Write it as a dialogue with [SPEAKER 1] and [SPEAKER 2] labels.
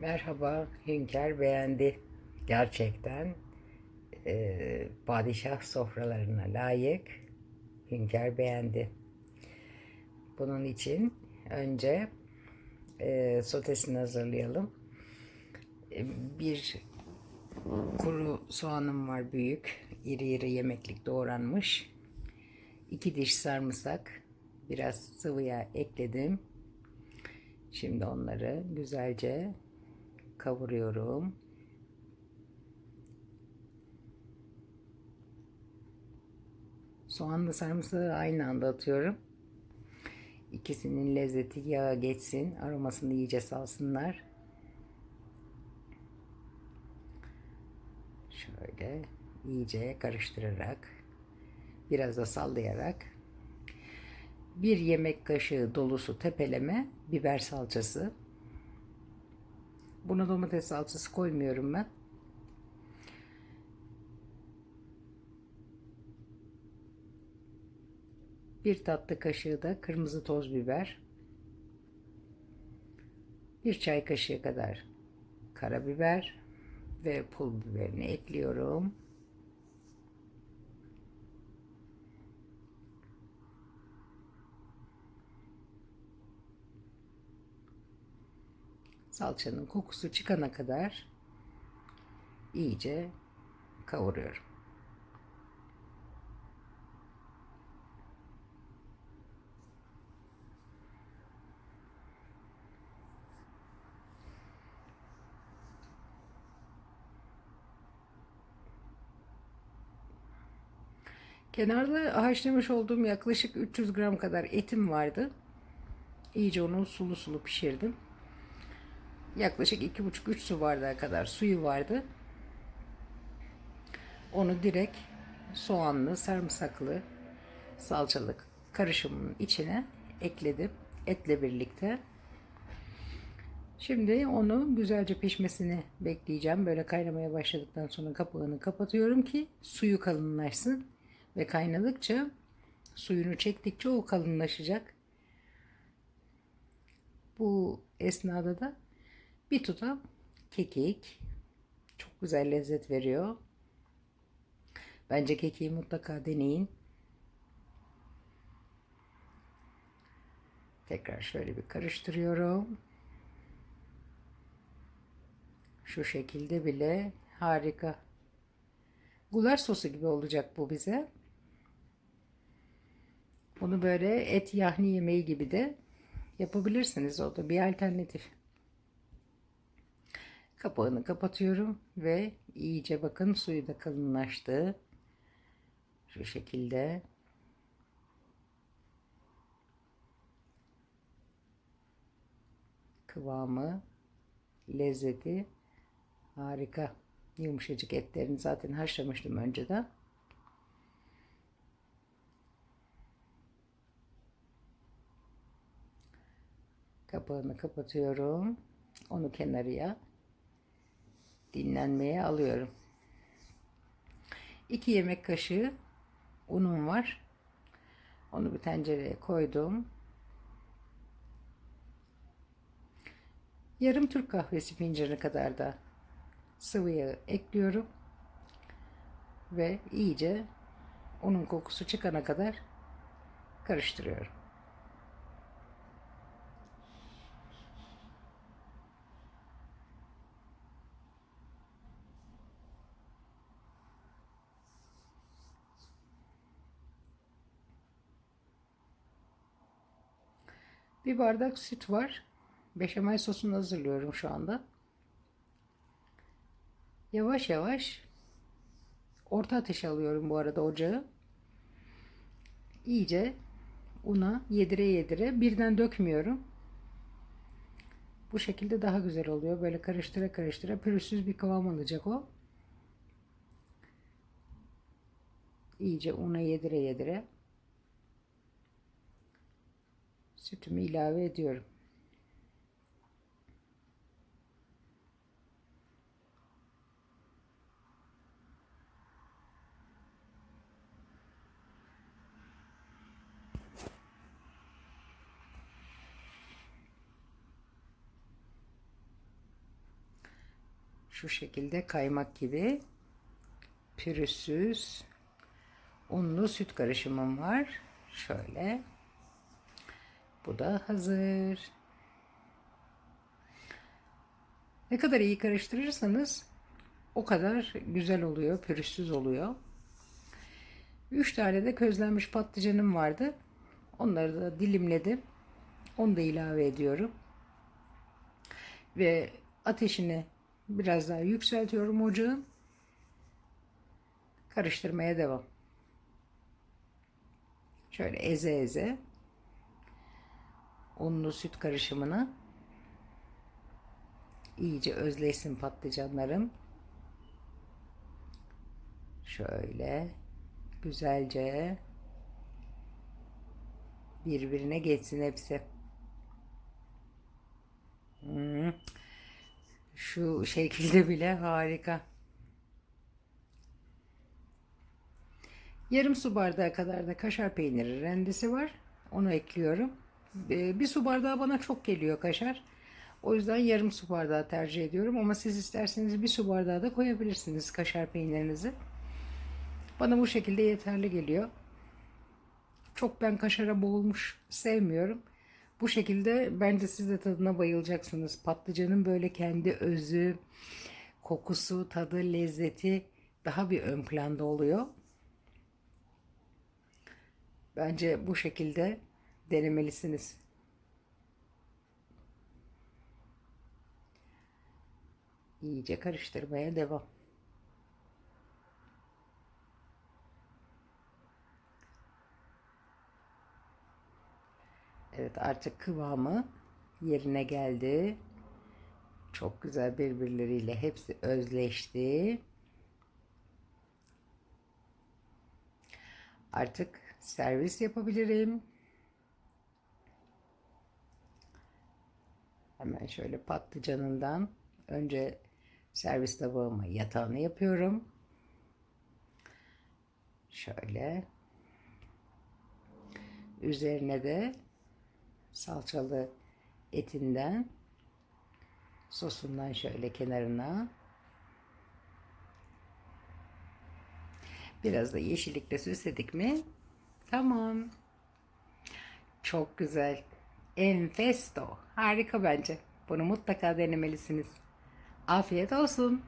[SPEAKER 1] Merhaba, Hünkar beğendi. Gerçekten eee, padişah sofralarına layık. Hünkar beğendi. Bunun için önce eee sotesini hazırlayalım. E, Bir kuru soğanım var büyük. iri iri yemeklik doğranmış. İki diş sarımsak. Biraz sıvı yağ ekledim. Şimdi onları güzelce kavuruyorum. Soğanla sarımsağı aynı anda atıyorum. İkisinin lezzeti yağa geçsin, aromasını iyice salsınlar. Şöyle iyice karıştırarak, biraz da sallayarak bir yemek kaşığı dolusu tepeleme biber salçası. Buna domates salçası koymuyorum ben. Bir tatlı kaşığı da kırmızı toz biber. Bir çay kaşığı kadar karabiber ve pul biberini ekliyorum. Salçanın kokusu çıkana kadar iyice kavuruyorum. Kenarda haşlamış olduğum yaklaşık 300 gram kadar etim vardı. İyice onu sulu sulu pişirdim. Yaklaşık 2,5-3 su bardağı kadar suyu vardı. Onu direkt soğanlı, sarımsaklı, salçalık karışımın içine ekledim. Etle birlikte. Şimdi onu güzelce pişmesini bekleyeceğim. Böyle kaynamaya başladıktan sonra kapağını kapatıyorum ki suyu kalınlaşsın. Ve kaynadıkça suyunu çektikçe o kalınlaşacak. Bu esnada da bir tutam kekik çok güzel lezzet veriyor. Bence kekiği mutlaka deneyin. Tekrar şöyle bir karıştırıyorum. Şu şekilde bile harika. Gulaş sosu gibi olacak bu bize. Bunu böyle et yahni yemeği gibi de yapabilirsiniz. O da bir alternatif. Kapağını kapatıyorum ve iyice bakın suyu da kalınlaştı. Şu şekilde. Kıvamı, lezzeti harika. Yumuşacık etlerini zaten haşlamıştım önceden. Kapağını kapatıyorum. Onu kenarıya dinlenmeye alıyorum. 2 yemek kaşığı unum var. Onu bir tencereye koydum. Yarım Türk kahvesi fincanı kadar da sıvı yağı ekliyorum. Ve iyice unun kokusu çıkana kadar karıştırıyorum. Bir bardak süt var. Beşamel sosunu hazırlıyorum şu anda. Yavaş yavaş orta ateş alıyorum bu arada ocağı. İyice una yedire yedire birden dökmüyorum. Bu şekilde daha güzel oluyor. Böyle karıştıra karıştıra pürüzsüz bir kıvam alacak o. İyice una yedire yedire sütümü ilave ediyorum. Şu şekilde kaymak gibi pürüzsüz unlu süt karışımım var. Şöyle. Bu da hazır. Ne kadar iyi karıştırırsanız o kadar güzel oluyor, pürüzsüz oluyor. 3 tane de közlenmiş patlıcanım vardı. Onları da dilimledim. Onu da ilave ediyorum. Ve ateşini biraz daha yükseltiyorum ocağın. Karıştırmaya devam. Şöyle eze eze unlu süt karışımını iyice özleşsin patlıcanlarım. Şöyle güzelce birbirine geçsin hepsi. Hmm. Şu şekilde bile harika. Yarım su bardağı kadar da kaşar peyniri rendesi var. Onu ekliyorum. Ee, Bir su bardağı bana çok geliyor kaşar. O yüzden yarım su bardağı tercih ediyorum. Ama siz isterseniz bir su bardağı da koyabilirsiniz kaşar peynirinizi. Bana bu şekilde yeterli geliyor. Çok ben kaşara boğulmuş sevmiyorum. Bu şekilde bence siz de tadına bayılacaksınız. Patlıcanın böyle kendi özü, kokusu, tadı, lezzeti daha bir ön planda oluyor. Bence bu şekilde denemelisiniz. İyice karıştırmaya devam. Evet artık kıvamı yerine geldi. Çok güzel birbirleriyle hepsi özleşti. Artık servis yapabilirim. Hemen şöyle patlıcanından önce servis tabağıma yatağını yapıyorum. Şöyle. Üzerine de salçalı etinden sosundan şöyle kenarına biraz da yeşillikle süsledik mi tamam çok güzel enfesto. Harika bence. Bunu mutlaka denemelisiniz. Afiyet olsun